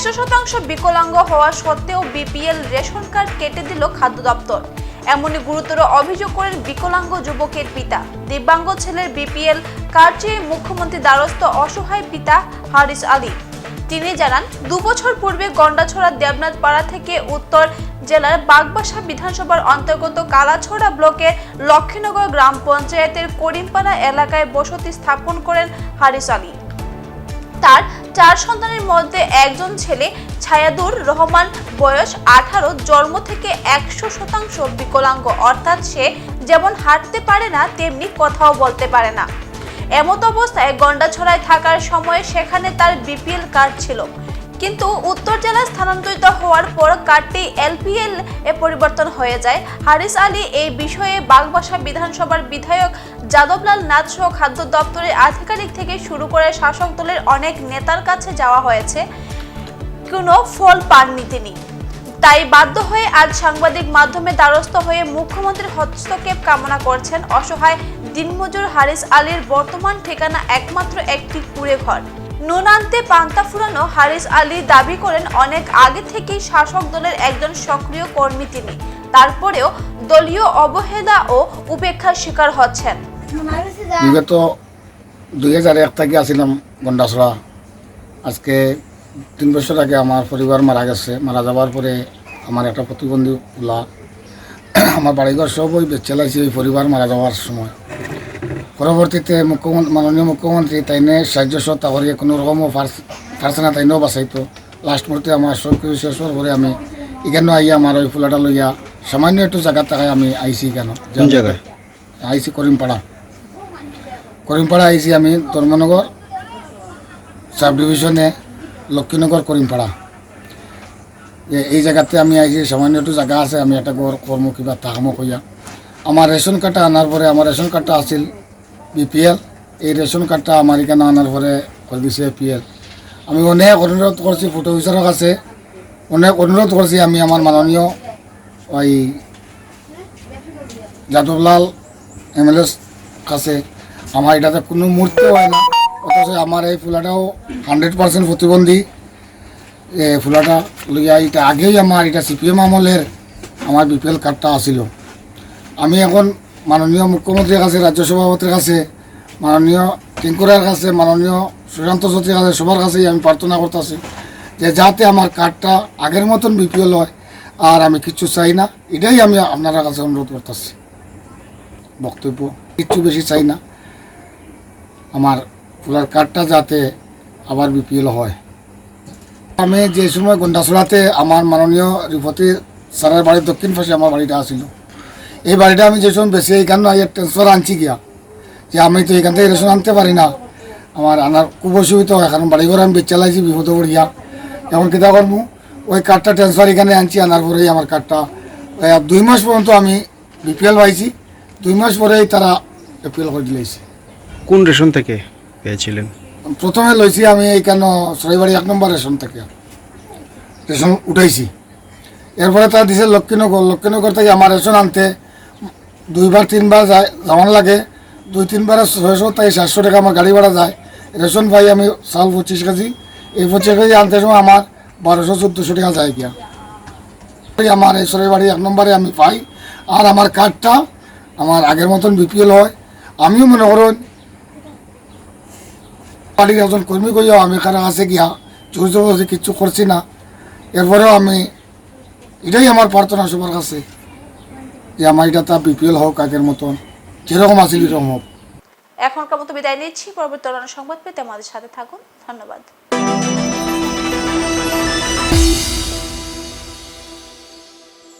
একশো শতাংশ বিকলাঙ্গ হওয়া সত্ত্বেও বিপিএল রেশন কার্ড কেটে দিল খাদ্য দপ্তর। এমনই গুরুতর অভিযোগ করেন বিকলাঙ্গ যুবকের পিতা। দিব্যাঙ্গ ছেলের বিপিএল কার্ড চেয়ে মুখ্যমন্ত্রী দ্বারস্থ অসহায় পিতা হারিস আলী। তিনি জানান দুবছর পূর্বে গন্ডাছড়া দেবনাথ পাড়া থেকে উত্তর জেলার বাগবাসা বিধানসভার অন্তর্গত কালাছড়া ব্লকের লক্ষ্মীনগর গ্রাম পঞ্চায়েতের করিমপাড়া এলাকায় বসতি স্থাপন করেন হারিস আলী। তার চার সন্তানের মধ্যে একজন ছেলে, ছায়াদুর রহমান, বয়স আঠারো, জন্ম থেকে একশো শতাংশ বিকলাঙ্গ। অর্থাৎ সে যেমন হাঁটতে পারে না, তেমনি কথাও বলতে পারে না। এমত অবস্থায় গন্ডাছড়ায় থাকার সময় সেখানে তার বিপিএল কার্ড ছিল। কিন্তু উত্তর জেলায় স্থানান্তরিত হওয়ার পর কার্ডটি এলপিএল এ পরিবর্তন হয়ে যায়। হারিস আলী এই বিষয়ে বাগবাসা বিধানসভার বিধায়ক যাদবলাল নাথ সহ খাদ্য দপ্তরের আধিকারিক থেকে শুরু করে শাসক দলের অনেক নেতার কাছে যাওয়া হয়েছে। কোনো ফল পাননি তিনি। তাই বাধ্য হয়ে আজ সাংবাদিক মাধ্যমে দ্বারস্থ হয়ে মুখ্যমন্ত্রীর হস্তক্ষেপ কামনা করছেন অসহায় দিনমজুর হারিস আলীর বর্তমান ঠিকানা একমাত্র একটি কুড়ে ঘর নুন আনতে পান্তা ফুরানো হারিস আলী দাবি করেন, অনেক আগে থেকেই শাসক দলের একজন সক্রিয় কর্মী তিনি। তারপরেও দলীয় অবহেলা ও উপেক্ষার শিকার হচ্ছেন। বিগত দুই হাজার এক থেকে আসছিলাম গন্ডাছড়া। আজকে তিন বছর আগে আমার পরিবার মারা গেছে। মারা যাওয়ার পরে আমার একটা প্রতিবন্ধী ওলা আমার বাড়িঘর সব ওই বেচেলাইছে ওই পরিবার মারা যাওয়ার সময়। পরবর্তীতে মুখ্যমন্ত্রী মাননীয় মুখ্যমন্ত্রী তাইনে সাহায্য সত্তা করিয়ে কোনো রকমও পারছে না তাইনেও বাঁচাইতো লাস্ট মুহূর্তে আমার সব কিছু শেষ হওয়ার পরে আমি এখানে আইয়া আমার ওই ফুলাটা লইয়া সামান্য একটু জায়গার টাকায় আমি আইছি কেন আইছি করিমপাড়া করিমপাড়া আইছি আমি ধর্মনগর সাব ডিভিশনে লক্ষ্মীনগর করিমপাড়া যে এই জায়গাতে আমি আইছি সামান্য একটু জায়গা আছে আমি একটা ঘর কর্ম কিবা তাহামো কইয়া আমার রেশন কার্ডটা আনার পরে আমার রেশন কার্ডটা আছিল বিপিএল, এই রেশন কার্ডটা আমার এখানে আনার পরে করে দিছে এপিএল আমি অনেক অনুরোধ করছি ফটো অফিসারের কাছে অনেক অনুরোধ করছি আমি আমার মাননীয় ওই যাদবলাল এমএলএস কাছে আমার এটাতে কোনো মূর্তি হয় না, অথচ আমার এই ফুলাটাও হান্ড্রেড পার্সেন্ট প্রতিবন্ধী এ, ফুলাটা লইয়া এটা আগেই আমার এটা সিপিএম আমলের আমার বিপিএল কার্ডটা আসিল আমি এখন মাননীয় মুখ্যমন্ত্রীর কাছে, রাজ্য সভাপতির কাছে, মাননীয় টিঙ্কুরার কাছে, মাননীয় সুশান্ত চৌধুরীর কাছে, সবার কাছেই আমি প্রার্থনা করতেছি যে যাতে আমার কার্ডটা আগের মতন বিপিএল হয় আর আমি কিচ্ছু চাই না। এটাই আমি আপনার কাছে অনুরোধ করতেছি। বক্তব্য কিচ্ছু বেশি চাই না। আমার ফুলার কার্ডটা যাতে আবার বিপিএল হয়। আমি যে সময় গন্ডাছড়াতে আমার মাননীয় রিপতি স্যারের বাড়ির দক্ষিণ পাশে আমার বাড়িটা আসিল এই বাড়িটা আমি যে সময় বেশি এইখানে আইয়া ট্রান্সফার আনছি গিয়া। যে আমি তো এখান থেকে রেশন আনতে পারি না। আমার আনার খুব অসুবিধা হয় কারণ বাড়ি ঘর আমি বেচালাইছি বিপদ পড়িয়া। এখন কিতা করব? ওই কার্ডটা ট্রান্সফার এখানে আনছি আনার পরেই আমার কার্ডটা দুই মাস পর্যন্ত আমি বিপিএল পাইছি। দুই মাস পরেই তারা এপিএল করে দিলেছে কোন রেশন থেকে পেয়েছিলেন? প্রথমে লইছি আমি এইখানে সরাইবাড়ি এক নম্বর রেশন থেকে। রেশন উঠাইছি। এরপরে তারা দিছে লক্ষ্মীনগর। লক্ষ্মীনগর থেকে আমার রেশন আনতে দুইবার, তিনবার যায়, যাওয়ান লাগে। দুই, তিনবার ছয়শো তাই সাতশো টাকা আমার গাড়ি ভাড়া যায়। রেশন পাই আমি চাল পঁচিশ কেজি। এই পঁচিশ কেজি আনতে সময় আমার বারোশো, চোদ্দোশো টাকা যায় গিয়া। আমার এই বাড়ি এক নম্বরে আমি পাই। আর আমার কার্ডটা আমার আগের মতন বিপিএল হয়। আমিও মনে করুন পার্টির একজন কর্মী কইয়াও আমি এখানে আছে গিয়া, জোর জবরদস্তি কিচ্ছু করছি না। এরপরেও আমি, এটাই আমার প্রার্থনা সবার কাছে। যে আমার এটা তা বিপিএল হোক আগের মতন। যেরকম আসিল এরকম হোক। এখনকার মতো বিদায় নিচ্ছি। পরবর্তী সংবাদ পেতে আমাদের সাথে থাকুন। ধন্যবাদ।